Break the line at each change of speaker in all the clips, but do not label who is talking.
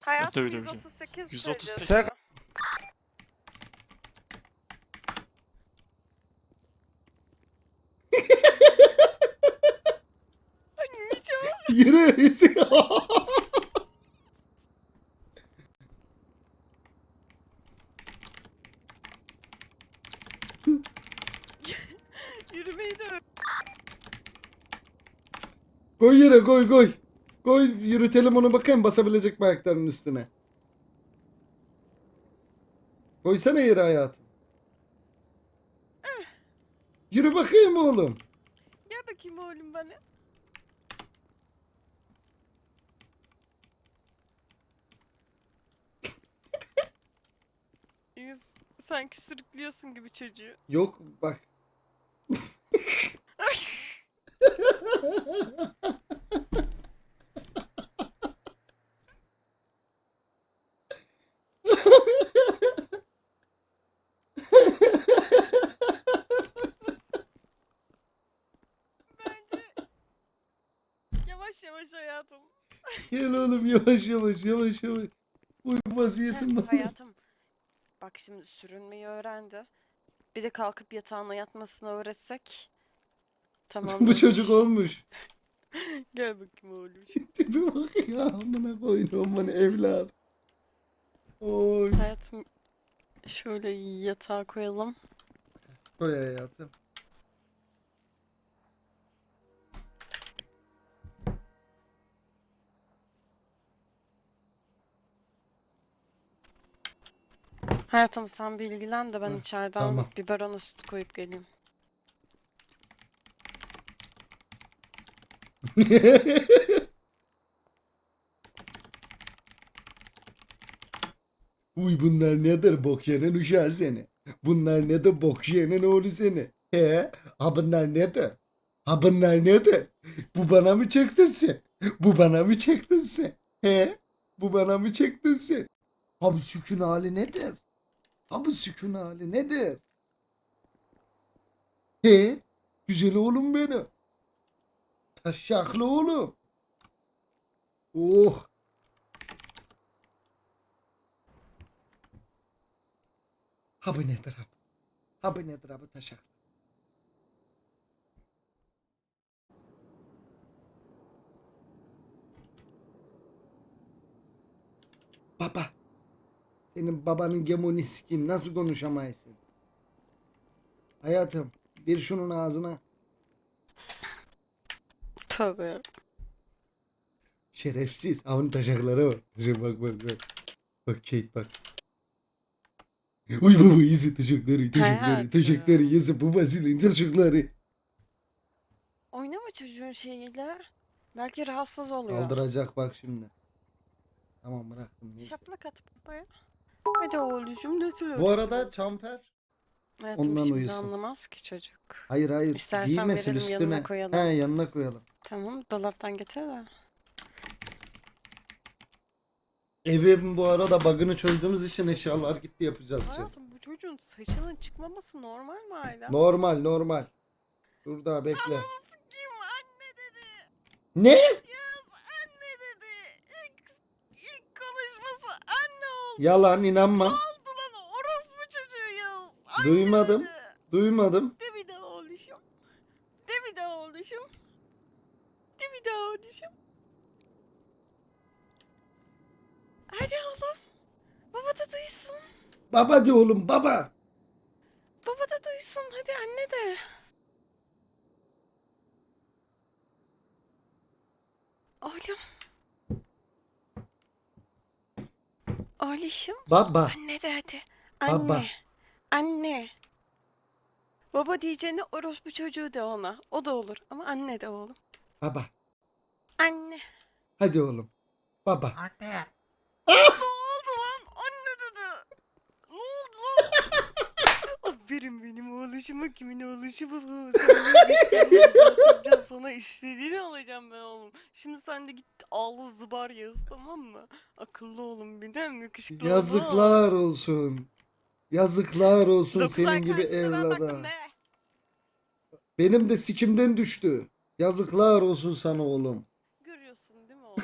Hayatım
Tabii, tabii, tabii.
138
138.
söylüyorsun.
Sen- Yürü.
Yürümeyi de öğren.
koy yere koy koy. Koy yürütelim onu bakayım basabilecek mi ayaklarının üstüne. Koysana yere hayatım. Yürü bakayım oğlum.
Gel bakayım oğlum bana. Yüz, sanki sürüklüyorsun gibi çocuğu.
Yok bak.
yavaş hayatım.
Gel oğlum yavaş yavaş yavaş yavaş. Uyuması yesin bana.
hayatım. Bak şimdi sürünmeyi öğrendi. Bir de kalkıp yatağına yatmasını öğretsek. Tamam.
Bu çocuk olmuş.
Gel bakayım oğlum.
Tipi bak ya amına koyduğum bana evlat. Oy.
Hayatım şöyle yatağa koyalım.
Koy hayatım.
Hayatım sen bir ilgilen de ben
Hı,
içeriden
tamam.
biberon sütü koyup geleyim.
Uy bunlar nedir bok yenen uşağı seni. Bunlar nedir bok yenen oğlu seni. He? Ha bunlar nedir? Ha bunlar nedir? Bu bana mı çektin sen? Bu bana mı çektin sen? He? Bu bana mı çektin sen? Ha bu sükun hali nedir? Bu sükun hali nedir? He? Güzel oğlum benim. Taşaklı oğlum. Oh. Ha bu nedir abi? Ha bu nedir abi taşak? Baba. Senin babanın gemoni sikeyim. Nasıl konuşamayısın? Hayatım. Bir şunun ağzına.
Tövbe.
Şerefsiz. Avın taşaklara bak. Bak bak bak. Bak Kate bak. Uy baba iyisin taşakları taşakları
Hayatım.
taşakları iyisin bu basilin taşakları.
Oynama çocuğun şeyiyle. Belki rahatsız oluyor.
Saldıracak bak şimdi. Tamam bıraktım. neyse.
Şaplak at babaya. Hadi oğlucum götür.
Bu arada çamper.
Hayatım
ondan
şimdi
uyusun.
anlamaz ki çocuk.
Hayır hayır.
İstersen
Giymesin
verelim,
üstüne.
yanına koyalım.
He yanına koyalım.
Tamam dolaptan getir de.
Evim bu arada bug'ını çözdüğümüz için eşyalar gitti yapacağız için.
Hayatım bu çocuğun saçının çıkmaması normal mi hala?
Normal normal. Dur daha bekle.
Kim anne dedi.
Ne?
Yaz anne dedi. İlk, ilk konuşması anne oldu.
Yalan inanmam.
Oldu lan orospu çocuğu Yaz. Anne
Duymadım.
dedi.
Duymadım.
De bir daha oğluşum. De bir daha oğluşum. De bir daha oğluşum. Hadi oğlum. Baba da duysun.
Baba de oğlum baba.
Baba da duysun. Hadi anne de. Oğlum. Oğluşum.
Baba.
Anne de hadi.
Baba.
Anne. Anne. Baba diyeceğine orospu çocuğu de ona. O da olur ama anne de oğlum.
Baba.
Anne.
Hadi oğlum. Baba.
Anne.
Ne oldu lan? Anne dedi. Ne oldu lan? Aferin benim oğluşuma kimin oğluşu bu? Sana bekliyorum. sana istediğini alacağım ben oğlum. Şimdi sen de git ağlı zıbar yaz tamam mı? Akıllı oğlum bir de yakışıklı oğlum.
Yazıklar olsun. Yazıklar olsun
Dokuz
senin
ay
gibi
karşısına ben baktım
evlada.
be.
Benim de sikimden düştü. Yazıklar olsun sana oğlum.
Görüyorsun değil mi oğlum?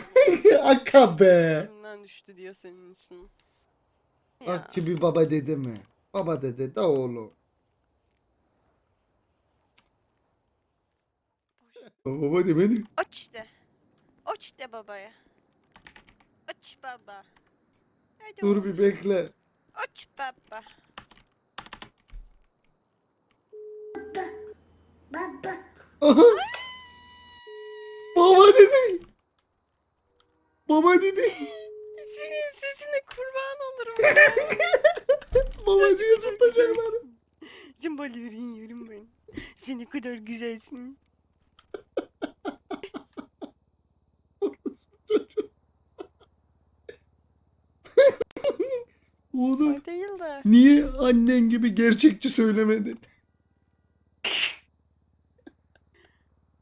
Aka be.
Gökten düştü diyor senin için. Ya.
Ki bir baba dedi mi? Baba dedi da oğlum. Baba demedi.
Aç de. Aç de babaya. Aç baba. Hadi
Dur
oğlum.
bir bekle.
Aç baba.
Aha. Baba dedi. Baba dedi.
Senin sesine kurban olurum.
Baba diye zıplayacaklar.
Yerim ben. Sen ne kadar güzelsin.
Oğlum
O değil de.
niye annen gibi gerçekçi söylemedin?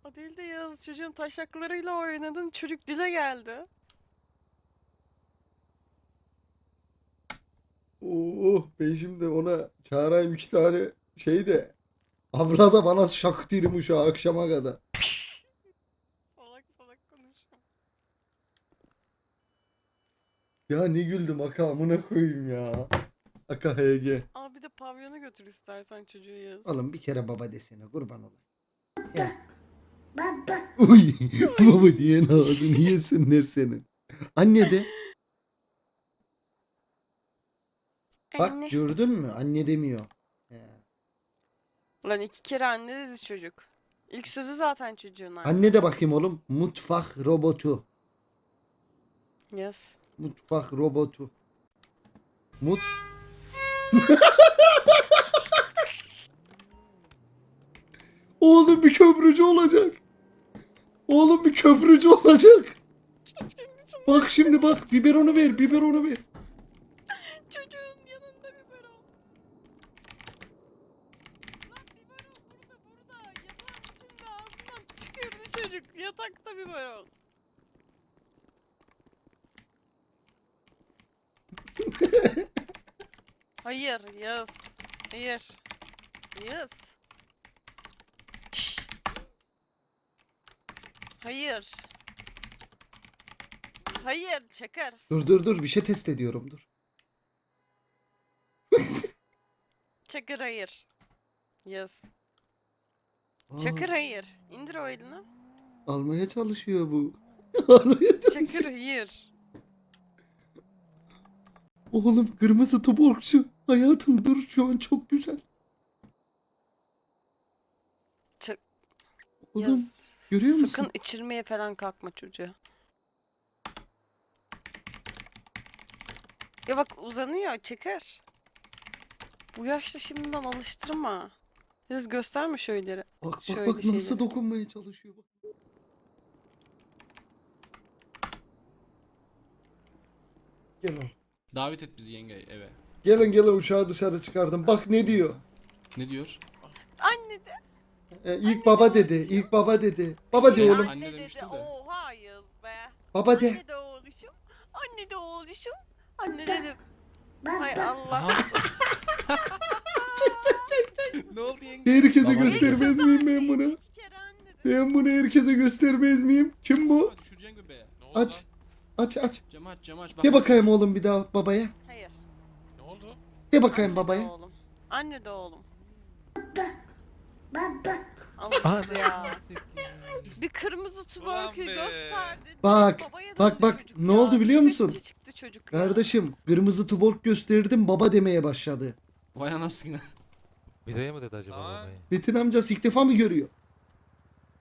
O değil de Yağız çocuğun taşaklarıyla oynadın. Çocuk dile geldi.
Oo, ben şimdi ona çağırayım iki tane şey de. Abla da bana şak dirim uşağı akşama kadar. Ya ne güldüm aka amına koyayım ya. Aka HG.
Al bir de pavyona götür istersen çocuğu Yağız.
Oğlum bir kere baba desene kurban olayım. Ya. Baba. Uy baba diyen ağzını yesinler senin. Anne de. Bak
Anne.
gördün mü? Anne demiyor. He.
Lan iki kere anne dedi çocuk. İlk sözü zaten çocuğun anne.
Anne de bakayım oğlum. Mutfak robotu.
Yes.
Mutfak robotu. Mut. Oğlum bir köprücü olacak. Oğlum bir köprücü olacak. Bak şimdi bak biberonu ver biberonu ver.
çocuğun yanında biberon. Lan biberon burada burada. Yatağın içinde ağzından tükürdü çocuk. Yatakta biberon. Hayır Yağız. Hayır. Yağız. Şşş. Hayır. Hayır Çakır.
Dur dur dur bir şey test ediyorum dur.
Çakır hayır. Yağız.
Aa,
Çakır hayır. İndir o elini.
almaya çalışıyor bu. Almaya çalışıyor.
Çakır hayır.
Oğlum kırmızı tuborgçu. Hayatım dur şu an çok güzel.
Çak-
Oğlum
Yağız.
görüyor musun?
Sakın içirmeye falan kalkma çocuğa. Ya bak uzanıyor çeker. Bu yaşta şimdiden alıştırma. Biraz gösterme şöyleri.
Bak bak
şöyle
bak nasıl
şeyleri.
dokunmaya çalışıyor bak. Gel oğlum.
Davet et bizi yenge eve.
Gelin gelin uşağı dışarı çıkardım. Bak ne diyor.
Ne diyor?
Anne de.
Ee, ilk baba dedi. ilk baba dedi. Baba
Hayır,
oğlum.
Anne
Anne
demişti
dedi.
de.
Oha Yağız be.
Baba de.
Anne de oğluşum. Anne de oğluşum. Anne dedi. Hay Allah.
Aha. ne oldu yenge?
Herkese
Baba.
göstermez miyim ben bunu?
İki kere anne dedi.
Ben bunu herkese göstermez miyim? Kim bu?
Aa, Düşüreceksin bebeğe.
Ne oldu
Aç.
lan?
Aç aç.
Camı aç camı aç. Bak.
De bakayım oğlum bir daha babaya.
Ne?
De bakayım
Anne de
babaya.
oğlum. Anne de oğlum. Allah ya. Bir kırmızı
be.
gösterdi.
Bak, bak, bak, ne
ya.
oldu biliyor musun?
Çıktı çocuk ya.
Kardeşim kırmızı tuborg gösterdim baba demeye başladı.
Vay anasını.
Miray'a mı dedi acaba
Aa.
Metin amcası ilk defa mı görüyor?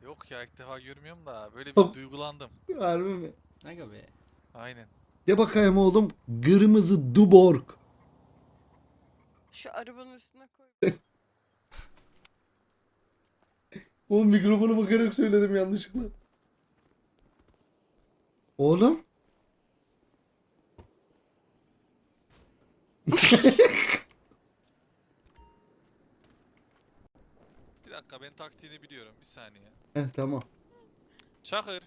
Yok ya ilk defa görmüyorum da böyle bir duygulandım.
Harbi mi?
Aga be.
Aynen.
De bakayım oğlum kırmızı duborg.
Şu arabanın üstüne koy.
Oğlum mikrofonu bakarak söyledim yanlışlıkla. Oğlum.
Bir dakika ben taktiğini biliyorum bir saniye.
Heh tamam.
Çakır.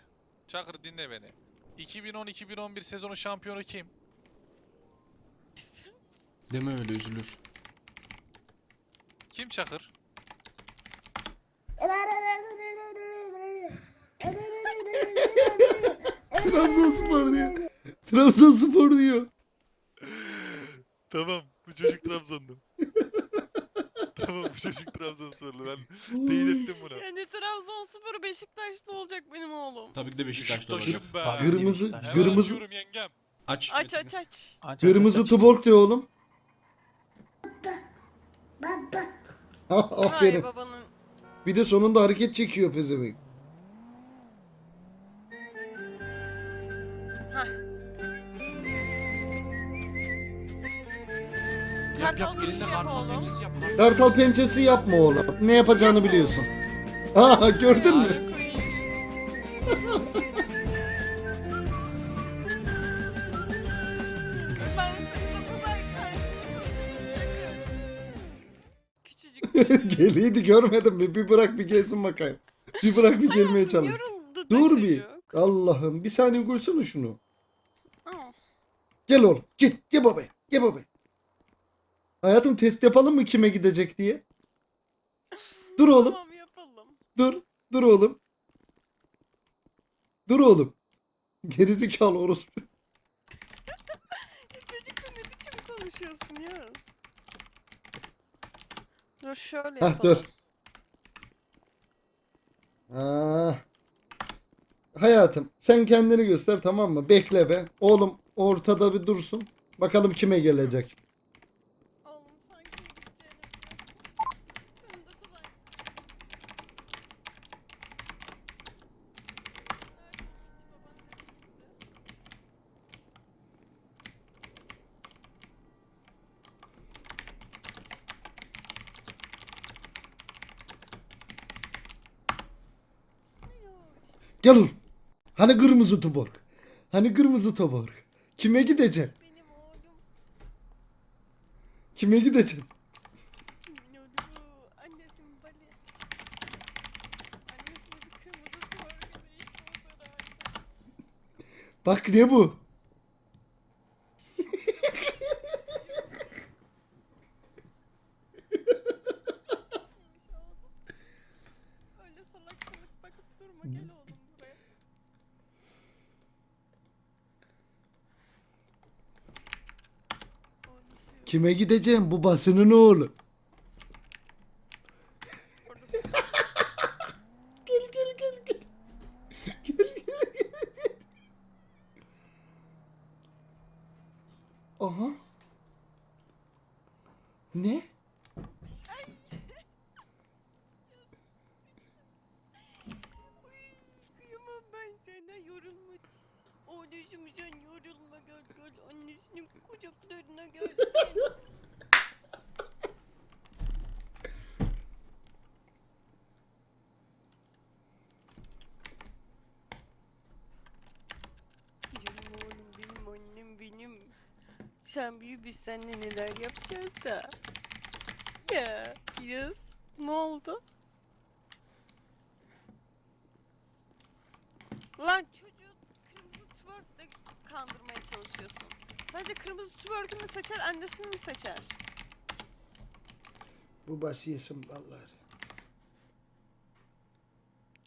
Çakır dinle beni. 2010-2011 sezonu şampiyonu kim?
Deme öyle üzülür.
Kim Çakır?
Trabzonspor diye. Trabzonspor diyor.
Tamam bu çocuk Trabzonlu. tamam bu çocuk Trabzonsporlu ben teyit ettim bunu.
Yani Trabzonspor Beşiktaşlı olacak benim oğlum.
Tabii ki de Beşiktaş'ta olacak.
Beşiktaş'ım be.
Kırmızı,
Hemen
kırmızı,
açıyorum yengem.
Aç.
Aç aç aç.
Aç, aç,
kırmızı
aç, aç.
tuborg de oğlum. Ha,
Vay
aferin.
babanın.
Bir de sonunda hareket çekiyor pezevenk.
Yap yap
dönüşü
kartal pençesi yap. kartal
pençesi yapma oğlum. Ne yapacağını biliyorsun. Ha gördün mü? Geliydi görmedim mi? Bir bırak bir gelsin bakayım. Bir bırak bir gelmeye çalış. Dur bir. Allah'ım bir saniye koysana şunu. Gel oğlum. Gel. Gel babaya. Gel babaya. Hayatım test yapalım mı kime gidecek diye? Dur oğlum.
Tamam yapalım.
Dur. Dur oğlum. Dur oğlum. Gerizekalı orospu.
Ya çocukla ne biçim konuşuyorsun ya? Dur şöyle
Hah
yapalım.
dur. Aa. Hayatım sen kendini göster tamam mı? Bekle be. Oğlum ortada bir dursun. Bakalım kime gelecek. Gel oğlum. Hani kırmızı tuborg? Hani kırmızı tuborg? Kime
oğlum.
Kime gideceksin?
Kimin oğlu bu? Annesinin bali. Annesinin bir kırmızısı var arkadaş. O da harika.
Bak ne bu?
Öyle salak salak bakıp durma gel oğlum buraya. Oğlum şu-
Kime gideceğim? Bu basının oğlu. Gel gel gel gel. Gel gel gel. Aha. Ne?
Kıyamam ben sana yorulma. Oğlum sen yorulma gel gel annesinin kucaklarına gel sen. Canım oğlum benim annem benim. Sen büyü biz seninle neler yapacağız da. Ya Yaz ne oldu? Lan çocuğu kırmızı twerkle kandırmaya çalışıyorsun. Sadece kırmızı twerk'ü mü seçer, annesini mi seçer?
Bu bası yesin vallahi.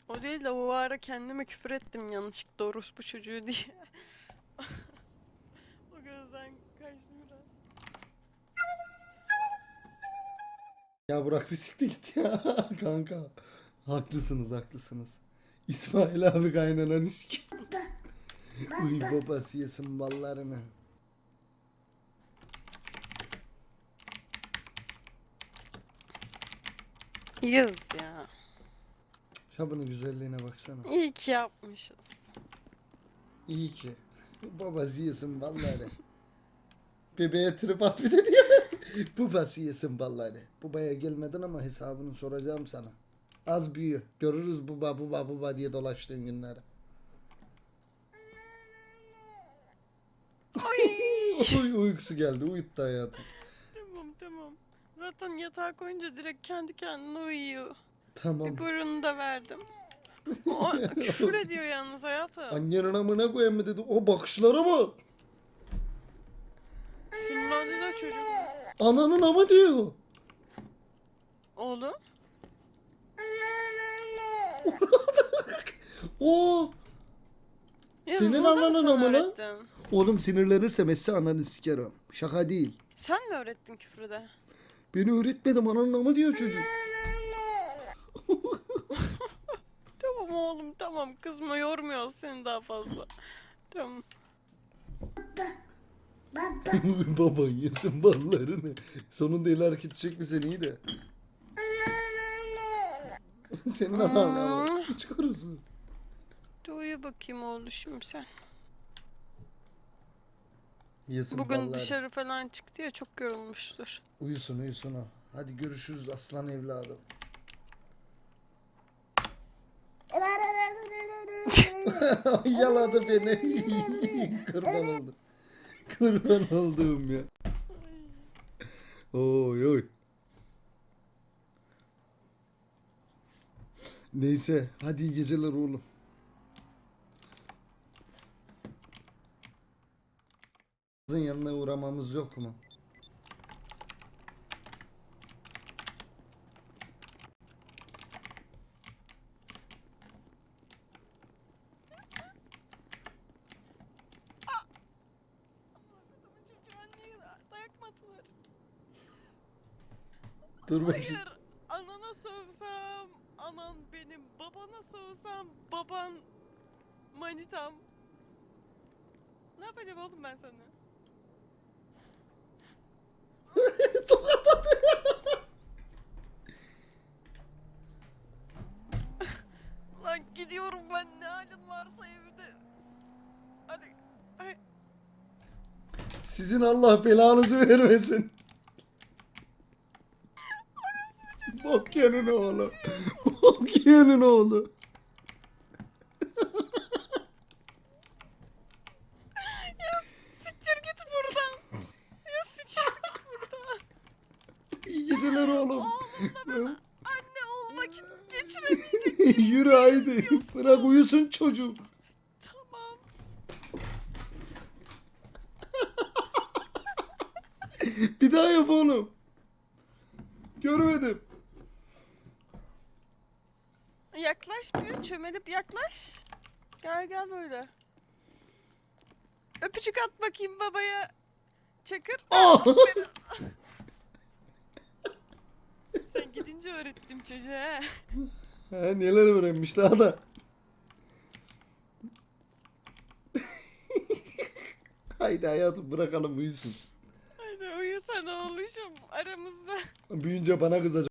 O değil de o ara kendime küfür ettim yanlışlıkla orospu çocuğu diye.
Ya Burak bir siktir git ya kanka. Haklısınız haklısınız. İsmail abi kaynananı sik. Uy babası yesin ballarını.
Yaz ya.
Şabının güzelliğine baksana.
İyi ki yapmışız.
İyi ki. Babası yesin balları. Bebeğe trip at bir de Babası yesin balları. Babaya gelmedin ama hesabını soracağım sana. Az büyü. Görürüz baba baba baba diye dolaştığın günleri. Uy, uykusu geldi. Uyuttu hayatım.
tamam tamam. Zaten yatağa koyunca direkt kendi kendine uyuyor.
Tamam.
Gururunu da verdim. O küfür ediyor yalnız hayatım.
Annenin amına koyayım mı dedi. O bakışlara bak.
Sinirlendi de çocuk.
Ananın ama diyor.
Oğlum.
O
Ya
Senin
bunu da mı
ananın
sen
ama lan. Oğlum sinirlenirse Messi ananı sikerim. Şaka değil.
Sen mi öğrettin küfrü de?
Beni öğretmedim ananın ama diyor çocuk.
Tamam oğlum tamam kızma yormuyoruz seni daha fazla. Tamam.
Baban yesin ballarını. Sonunda el hareketi çekmesen iyi de. Senin anan ama. Hiç korusun.
Dur uyu bakayım oğluşum sen.
Yesin
Bugün
ballarını.
dışarı falan çıktı ya çok yorulmuştur.
Uyusun uyusun o. Hadi görüşürüz aslan evladım. Yaladı beni. Kurban oldum. Kurban olduğum ya. Oy oy. Neyse hadi iyi geceler oğlum. Yanına uğramamız yok mu? Dur bakayım.
Hayır. Anana sövsem anan benim. Babana sövsem baban manitam. Ne yapacağım oğlum ben sana? Lan gidiyorum ben ne halin varsa evde. Hadi. Ay.
Sizin Allah belanızı vermesin. Bok yenin oğlu. Bok yenin oğlu.
Siktir git buradan. Ya siktir git buradan.
İyi geceler oğlum.
Anne vakit geçiremeyecek.
Yürü haydi. Bırak uyusun çocuk.
Tamam.
Bir daha yap oğlum. Görmedim.
Yaklaş bir çömelip yaklaş. Gel gel böyle. Öpücük at bakayım babaya. Çakır.
Ah!
Sen gidince öğrettim çocuğa.
Ha, neler öğrenmiş daha da. Haydi hayatım bırakalım uyusun.
Hadi uyu sen oğluşum aramızda.
Büyünce bana kızacak.